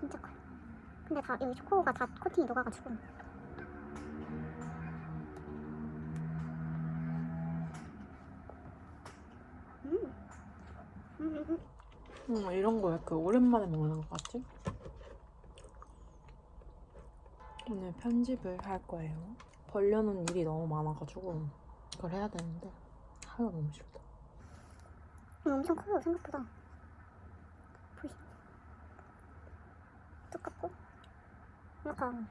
진짜 커요. 근데 다 여기 초코가 다 코팅이 녹아가지고 음. 음, 이런 거 왜 이렇게 오랜만에 먹는 것 같지? 오늘 편집을 할 거예요. 벌려놓은 일이 너무 많아가지고 그걸 해야 되는데 하기가 너무 싫다. 엄청 커요 생각보다. 보이시? 똑같고 약간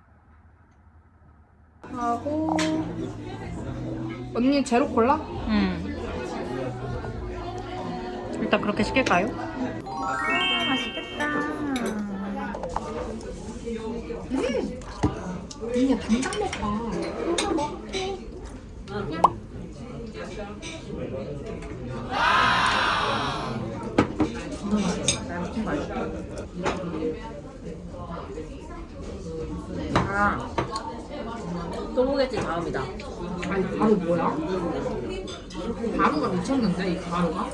하고 언니 제로 콜라? 음. 일단 그렇게 시킬까요? 맛있겠다. 언니 당장 먹봐 아, 소고기집 다음이다. 아니 가루 뭐야? 가루가 미쳤는데 이 가루가?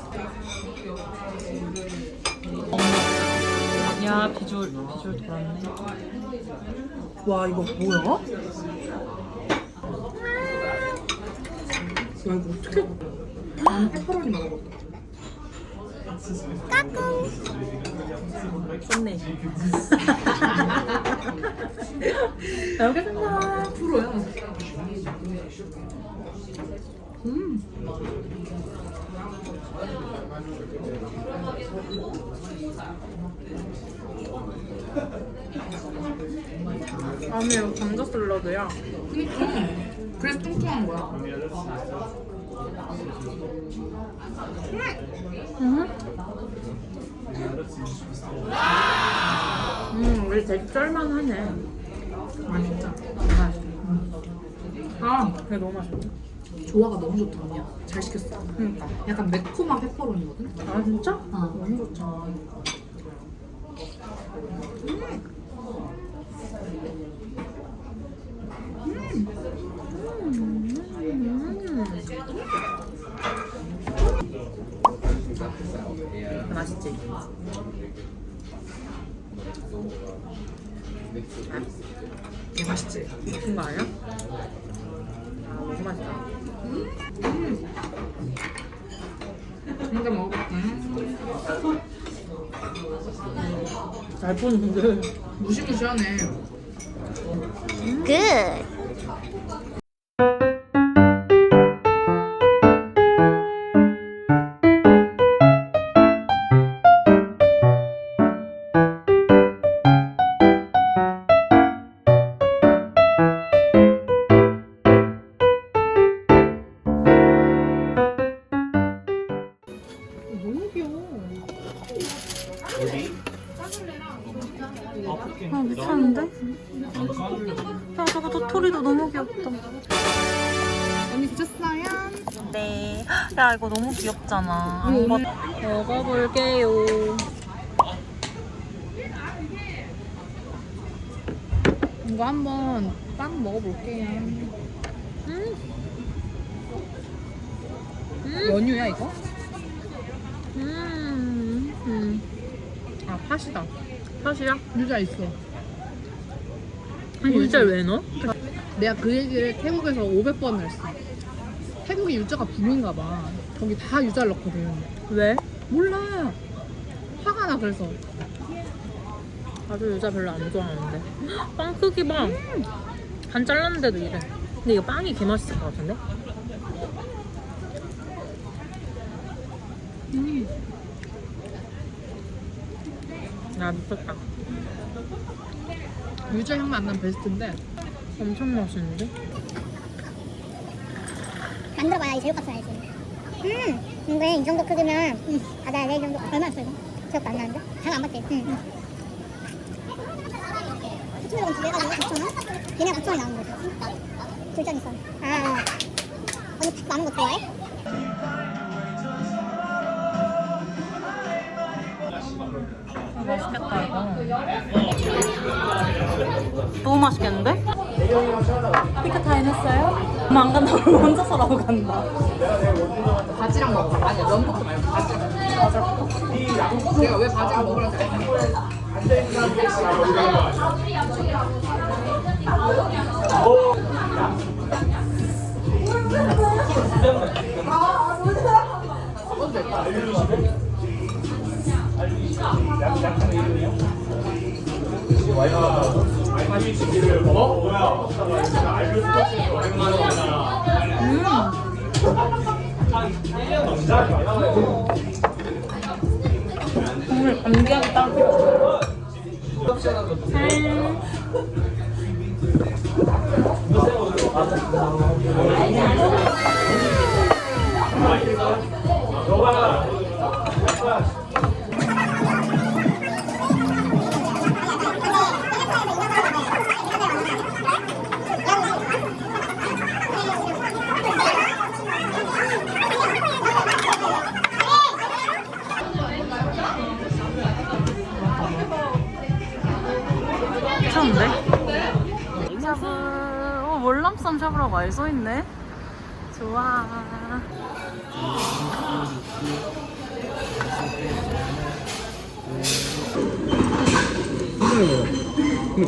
야 비주얼 비주얼 돌았네. 와 이거 뭐야? 야 이거 어떻게 나는 페퍼로니 먹어봤다 좋네. 알겠습니다. 프로야 음 안에 감자 샐러드야. 그래서 뚱뚱한 거야 응? 음, 우리 되게 쩔만하네. 아 진짜 아, 그게 너무 맛있네. 조화가 너무 좋다 언니야 잘 시켰어 그러니까. 약간 매콤한 페퍼로니거든? 아 진짜? 어. 너무 좋다. 맛있지? 개 맛있지? 미친 거 아니야? 아, 너무 맛있다. 혼자 먹어볼게 잘 보는데. 무시무시하네 끝. 도토리도 너무 귀엽다. 언니 드셨어요? 네. 야 이거 너무 귀엽잖아. 안 먹- 먹어볼게요. 이거 한번 빵 먹어볼게요 음. 연유야 이거? 음. 음. 아 팥이다 팥이야? 유자 있어 아니 유자 왜 넣어? 내가 그 얘기를 태국에서 500번을 했어 태국이 유자가 붐인가 봐 거기 다 유자를 넣거든 왜? 몰라 화가 나 그래서 나도 유자 별로 안 좋아하는데. 빵 크기 봐. 반 잘랐는데도 이래. 근데 이거 빵이 개 맛있을 것 같은데? 음. 야 미쳤다. 유자 향 만난 베스트인데 엄청 맛있는데? 만들어봐야 이 제육값을 알지. 음, 근데 이 정도 크기면 음, 받아야 돼. 이 정도. 얼마 였어 이거? 기억도 안 나는데? 잘안 맞지? 응. 응. 수출력은 두 개가지고 9,000원? 얘네가 9,000원이 나오는 거지. 둘짠 있어. 아, 아. 언니 팍 많은 거 좋아해? 맛있겠다 이거. 너무 맛있겠는데? 피크 타임 했어요? 엄마 안 간다고 혼자 서 라고 간다. 바지랑 먹어. 아니야, 면부터 말고 바지랑. 내가 왜 바지랑 먹으라고 했 지? 오늘 감기약이 딱 필요. 괜찮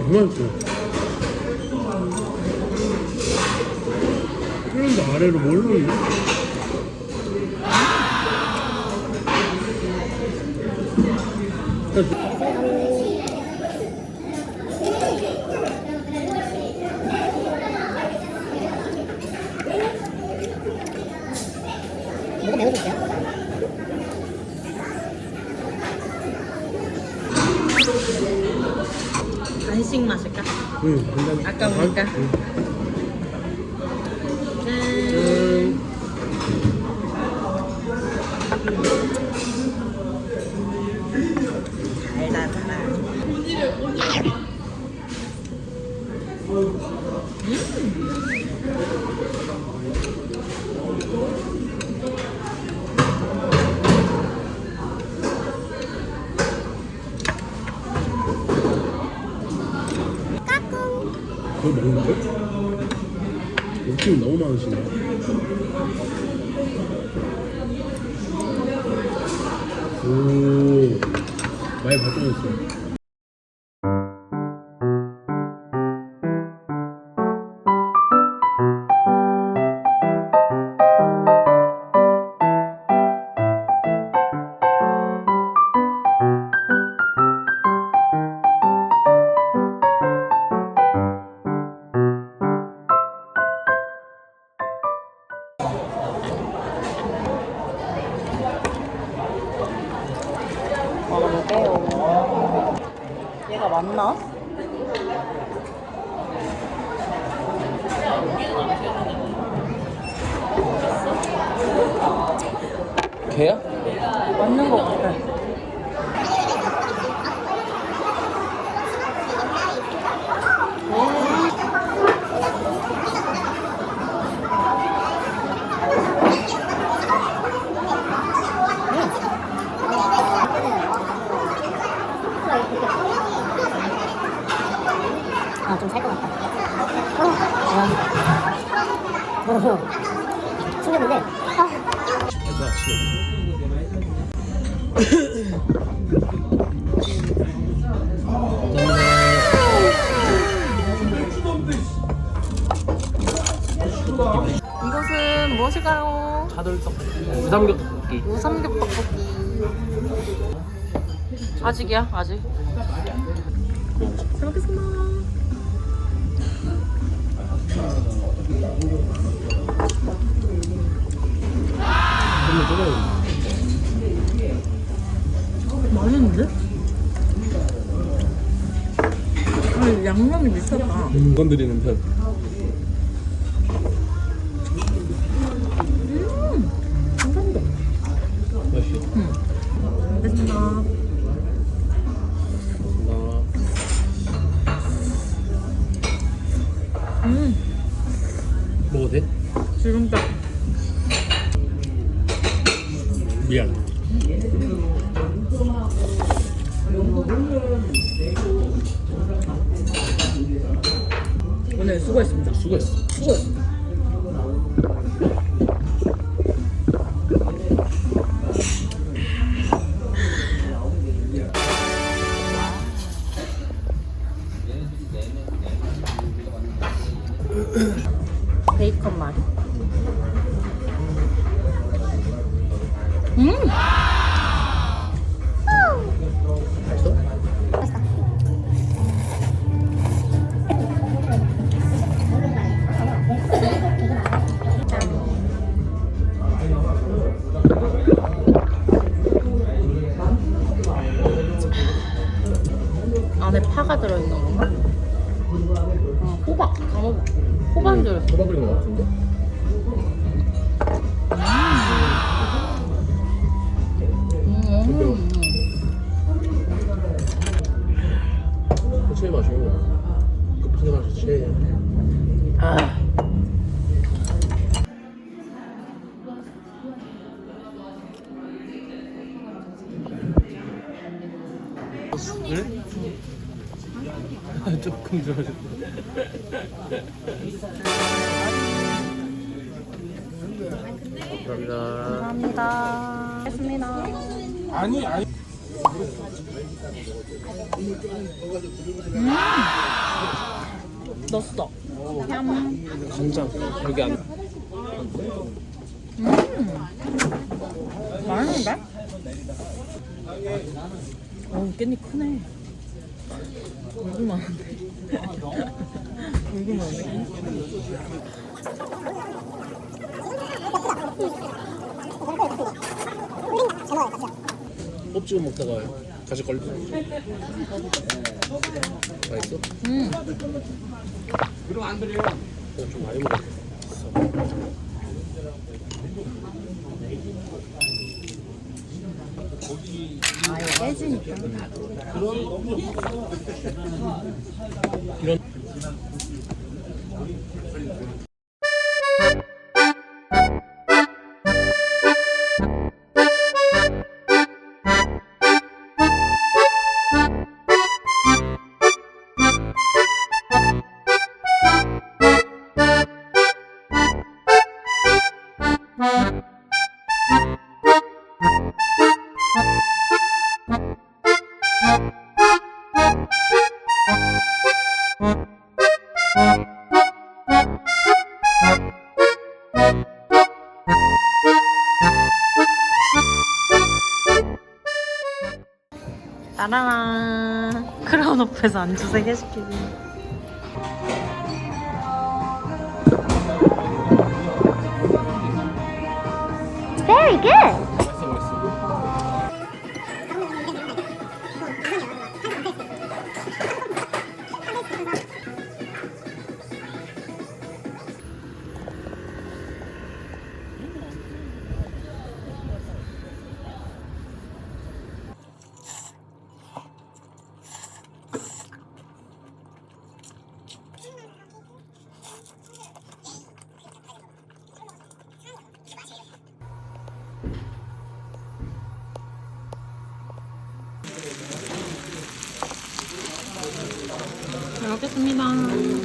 그만 줘. 그런데 아래로 뭘 넣니? 뭐가 있어요? 간식 마실까? 응, 간단히. 아까 보니까. 응. 많이. 먹어 아직이야, 아직. 잘 먹겠습니다. 맛있는데? 아니, 양념이 미쳤다. 음, 건드리는 편. 아니 아니. 넣었어. 얌. 간장 여기 안. 맛있는데? 어, 깻잎 크네. 얼굴 많은데. 얼굴 많은데. 껍 찍어 먹다가 가시 걸려. 맛있어? 음. 그냥 좀 많이 먹었어. 아, 이거 깨지니까. 이런 앞에서 안주 3개 시키기. 잘 먹겠습니다.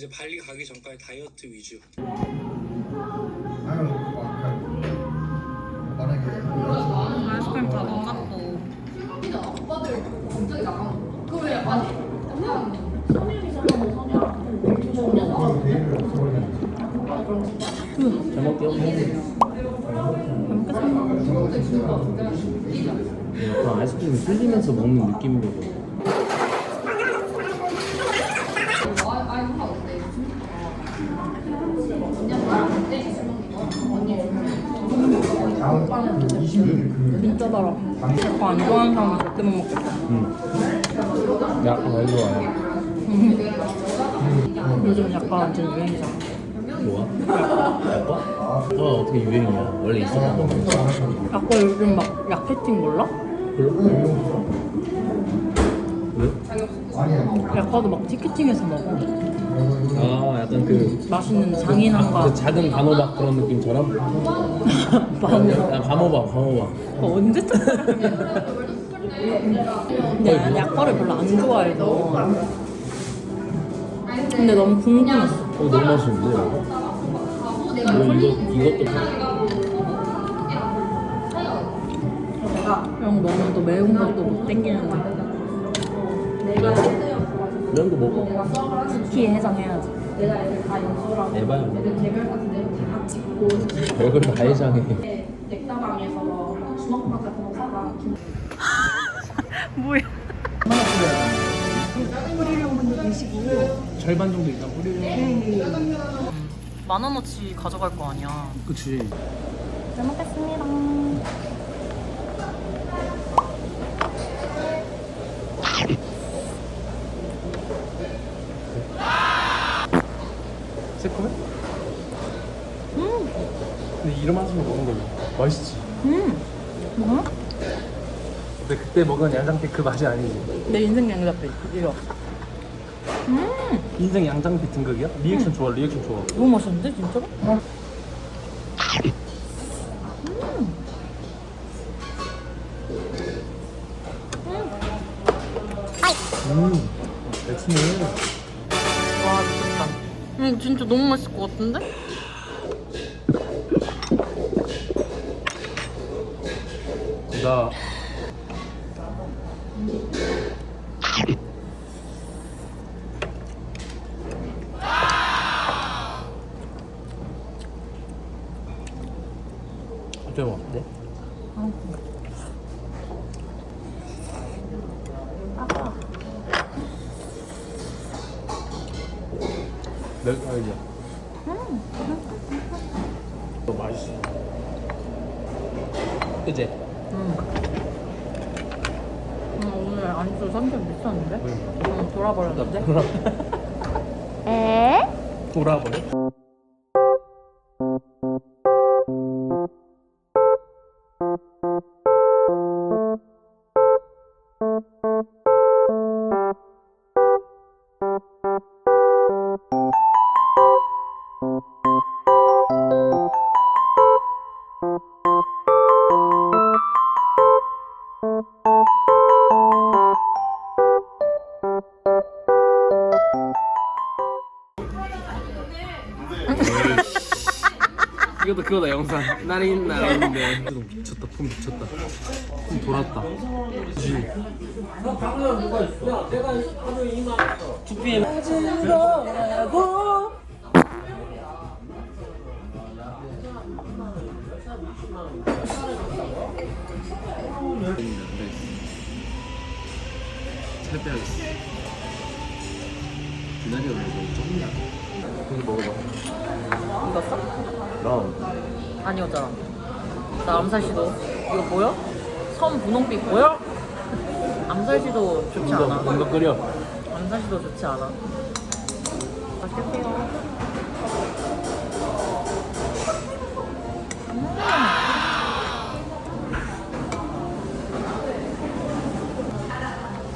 이제 발리 가기 전까지 다이어트 위주. 아이스크림 다 녹았고 잘 먹게요. 그런 아이스크림이 흘리면서 먹는 느낌이거든. 진짜 달아. 그거 안 좋아하는 사람은 절대 못 먹겠다. 응. 약간 왜 좋아해? 요즘 약간 완전 유행이잖아. 뭐야? 약과? 약과 어떻게 유행이야? 원래 있었던 거 약간 요즘 막 약패팅 몰라? 왜? 약과도 막 티켓팅해서 먹어. 아 약간 그, 맛있는 장인한가. 그 작은 단호박 그런 느낌처럼? 아, 감호박 감호박. 어, 언제 또 근데 난 약과를 별로 안 좋아해서 근데 너무 궁금했어. 어 너무 맛있는데 이거? 이거, 이것도 형 너무 또 매운 것도 못 땡기는데 면도 먹어. 쿠키 해장해야지. 에바야 별걸 다 해장해. 뭐야? 절반 정도 일단 뿌리려 만 원어치 가져갈 거 아니야. 그치. 잘 먹겠습니다. 새콤해? 음. 근데 이름 맛으로 먹은 거지 맛있지. 음. 뭐야? 근데 그때 먹은 양장피 그 맛이 아니지. 내 인생 양잡비 이거. 음. 인생 양장피 등극이야? 리액션 좋아 리액션 좋아. 너무 맛있는데 진짜로? 음 같은데? 나 좀 어때? 몇 살이야? 너 맛있어. 그제? 음. 음, 오늘 안주 3점 미쳤는데? 응 돌아버렸는데? 에? 돌아버려? 그거다 그거다 영상. 나린 나린데. 네. 미쳤다 폼 미쳤다. 폼 돌았다. 그치 방금 누가 있어? 내가 하루 이만 2PM 암살시도 이거 보여? 섬 분홍빛 보여? 암살시도 좋지 이거 않아 이거 끓여 암살시도 좋지 않아 맛있겠어요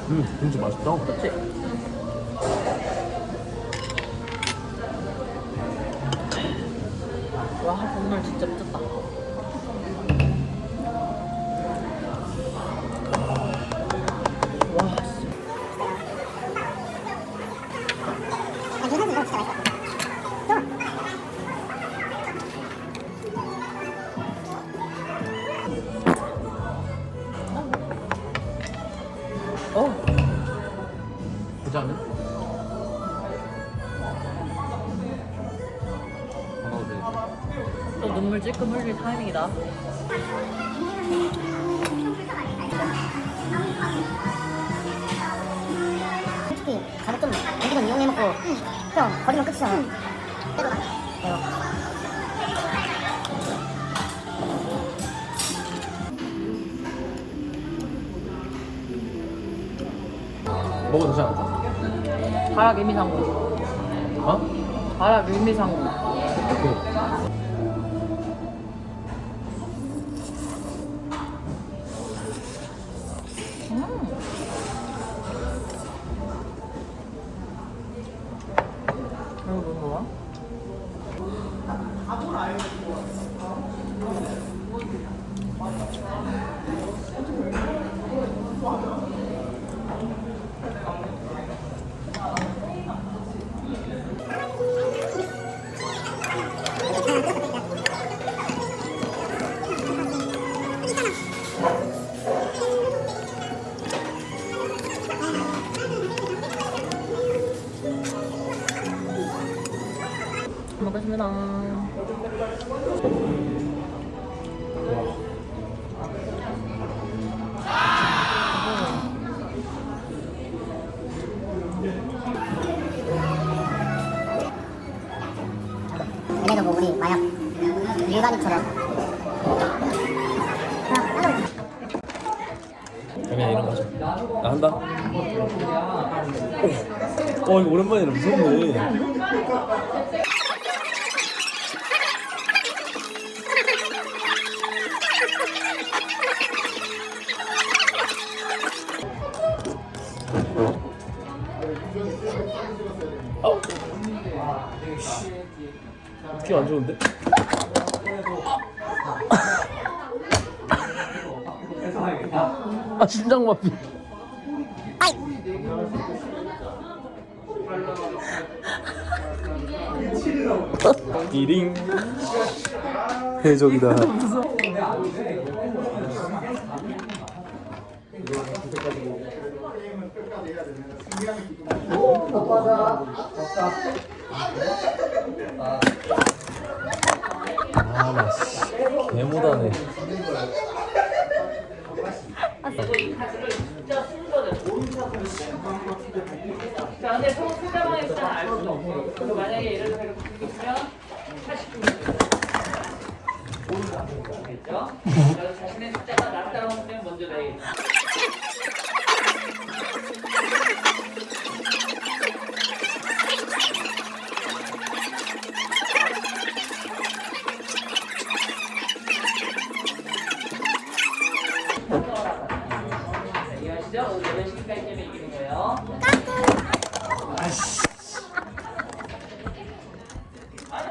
음 진짜 맛있다 그치? 와 국물 진짜 또 눈물 찔끔 흘릴 타이밍이다. 솔직히 가격 좀 어디건 이용해먹고 형 버리면 끝이잖아 때로다 때로 먹어도 되지 않을까? 가락 일미상고. 어? 가락 일미상고. 오케이. 어 이거 오랜만이라 무섭네. 어. 느낌 안 좋은데? 아 심장 마비. 이링 해적이다. 아나 개못하네. 자, 근데 성 숫자방에 일단 알 수는 없고. 만약에 예를 들어서 이렇게 보면 80겠죠? 그래서 자신의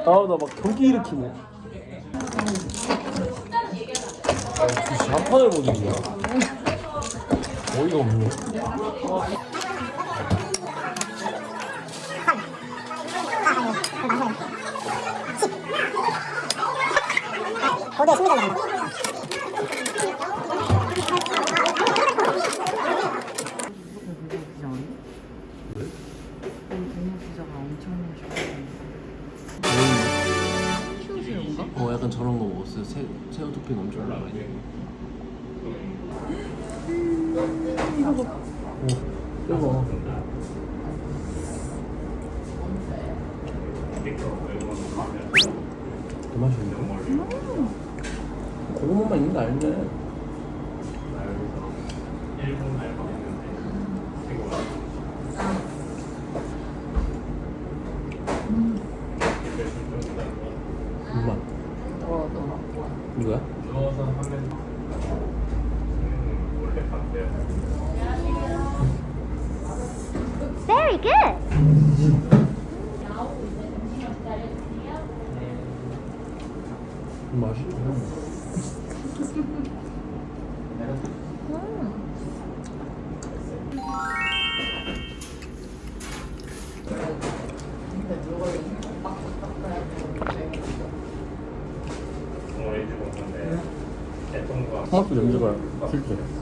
아나 막 경기 일으키네. 아, 한판을 못 이기냐? 어이가 없네. 고대 승리자입니 뜨거. 그 맛있는데? 고구마만 있는 거 아닌데? 엄마. 이거야? Very good 맛있네. 토마토 냄새가 실제.